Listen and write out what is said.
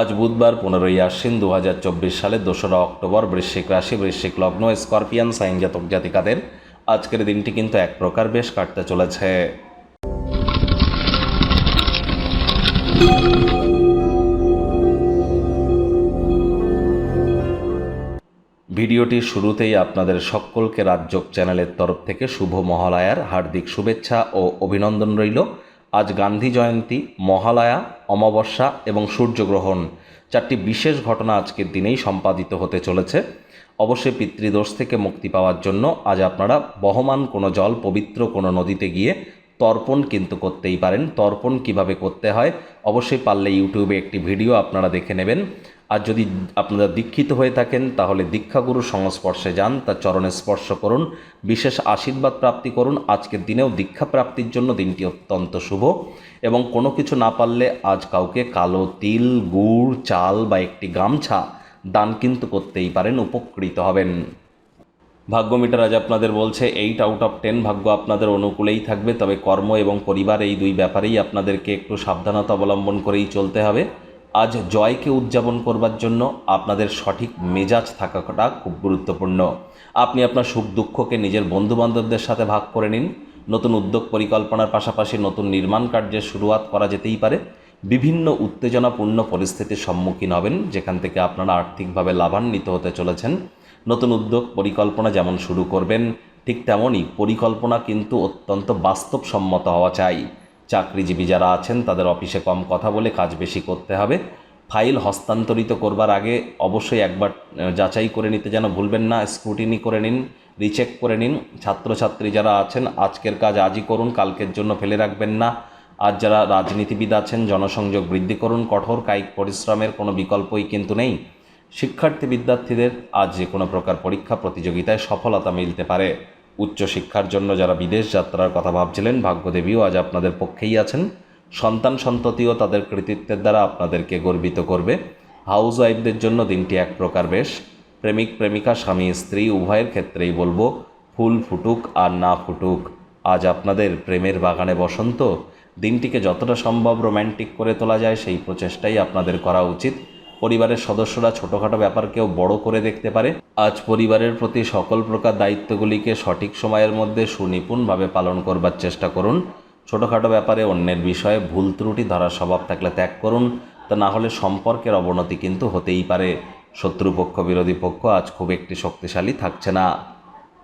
আজ বুধবার পনেরোই আশ্বিন দু হাজার চব্বিশ সালের দোসরা অক্টোবর বৃশ্চিক রাশি, বৃশ্চিক লগ্ন, স্করপিয়ান সাইন জাতক জাতিকাদের আজকের দিনটি কিন্তু এক প্রকার বেশ কাটতে চলেছে। ভিডিওটির শুরুতেই আপনাদের সকলকে রাজযোগ চ্যানেলের তরফ থেকে শুভ মহালয়ার হার্দিক শুভেচ্ছা ও অভিনন্দন রইল। আজ গান্ধী জয়ন্তী, মহালয়া, অমাবস্যা এবং সূর্যগ্রহণ। চারটি বিশেষ ঘটনা আজকের দিনেই সম্পাদিত হতে চলেছে। অবশ্যই পিতৃদোষ থেকে মুক্তি পাওয়ার জন্য আজ আপনারা বহমান কোনো জল, পবিত্র কোনো নদীতে গিয়ে তর্পণ কিন্তু করতেই পারেন। তর্পণ কীভাবে করতে হয় অবশ্যই পারলে ইউটিউবে একটি ভিডিও আপনারা দেখে নেবেন। আর যদি আপনারা দীক্ষিত হয়ে থাকেন, তাহলে দীক্ষাগুরু সংস্পর্শে যান, তার চরণে স্পর্শ করুন, বিশেষ আশীর্বাদ প্রাপ্তি করুন। আজকের দিনেও দীক্ষা প্রাপ্তির জন্য দিনটি অত্যন্ত শুভ এবং কোনো কিছু না পারলে আজ কাউকে কালো তিল, গুড়, চাল বা একটি গামছা দান কিন্তু করতেই পারেন, উপকৃত হবেন। ভাগ্য মিটার আজ আপনাদের বলছে এইট আউট অফ টেন ভাগ্য আপনাদের অনুকূলেই থাকবে, তবে কর্ম এবং পরিবার এই দুই ব্যাপারেই আপনাদেরকে একটু সাবধানতা অবলম্বন করেই চলতে হবে। আজ জয়কে উদযাপন করবার জন্য আপনাদের সঠিক মেজাজ থাকাটা খুব গুরুত্বপূর্ণ। আপনি আপনার সুখ দুঃখকে নিজের বন্ধুবান্ধবদের সাথে ভাগ করে নিন। নতুন উদ্যোগ পরিকল্পনার পাশাপাশি নতুন নির্মাণ কার্যের শুরুয়াত করা যেতেই পারে। বিভিন্ন উত্তেজনাপূর্ণ পরিস্থিতির সম্মুখীন হবেন, যেখান থেকে আপনারা আর্থিকভাবে লাভান্বিত হতে চলেছেন। নতুন উদ্যোগ পরিকল্পনা যেমন শুরু করবেন, ঠিক তেমনই পরিকল্পনা কিন্তু অত্যন্ত বাস্তবসম্মত হওয়া চাই। চাকরিজীবী যারা আছেন, তাদের অফিসে কম কথা বলে কাজ বেশি করতে হবে। ফাইল হস্তান্তরিত করবার আগে অবশ্যই একবার যাচাই করে নিতে যেন ভুলবেন না, স্ক্রুটিনি করে নিন, রিচেক করে নিন। ছাত্রছাত্রী যারা আছেন, আজকের কাজ আজই করুন, কালকের জন্য ফেলে রাখবেন না। আর যারা রাজনীতিবিদ আছেন, জনসংযোগ বৃদ্ধি করুন, কঠোর কায়িক পরিশ্রমের কোনো বিকল্পই কিন্তু নেই। শিক্ষার্থী বিদ্যার্থীদের আজ যে কোনো প্রকার পরীক্ষা প্রতিযোগিতায় সফলতা মিলতে পারে। উচ্চশিক্ষার জন্য যারা বিদেশ যাত্রার কথা ভাবছিলেন, ভাগ্যদেবীও আজ আপনাদের পক্ষেই আছেন। সন্তান সন্ততিও তাদের কৃতিত্বের দ্বারা আপনাদেরকে গর্বিত করবে। হাউস ওয়াইফদের জন্য দিনটি এক প্রকার বেশ। প্রেমিক, প্রেমিকা, স্বামী, স্ত্রী, উভয়ের ক্ষেত্রেই বলব, ফুল ফুটুক আর না ফুটুক। আজ আপনাদের প্রেমের বাগানে বসন্ত। দিনটিকে যতটা সম্ভব রোম্যান্টিক করে তোলা যায়, সেই প্রচেষ্টাই আপনাদের করা উচিত। পরিবারের সদস্যরা ছোটোখাটো ব্যাপারকেও বড় করে দেখতে পারে। আজ পরিবারের প্রতি সকল প্রকার দায়িত্বগুলিকে সঠিক সময়ের মধ্যে সুনিপুণভাবে পালন করবার চেষ্টা করুন। ছোটোখাটো ব্যাপারে অন্যের বিষয়ে ভুল ত্রুটি ধরার স্বভাব থাকলে ত্যাগ করুন। তা না হলে সম্পর্কের অবনতি কিন্তু হতেই পারে। শত্রুপক্ষ, বিরোধী পক্ষ আজ খুব একটি শক্তিশালী থাকছে না।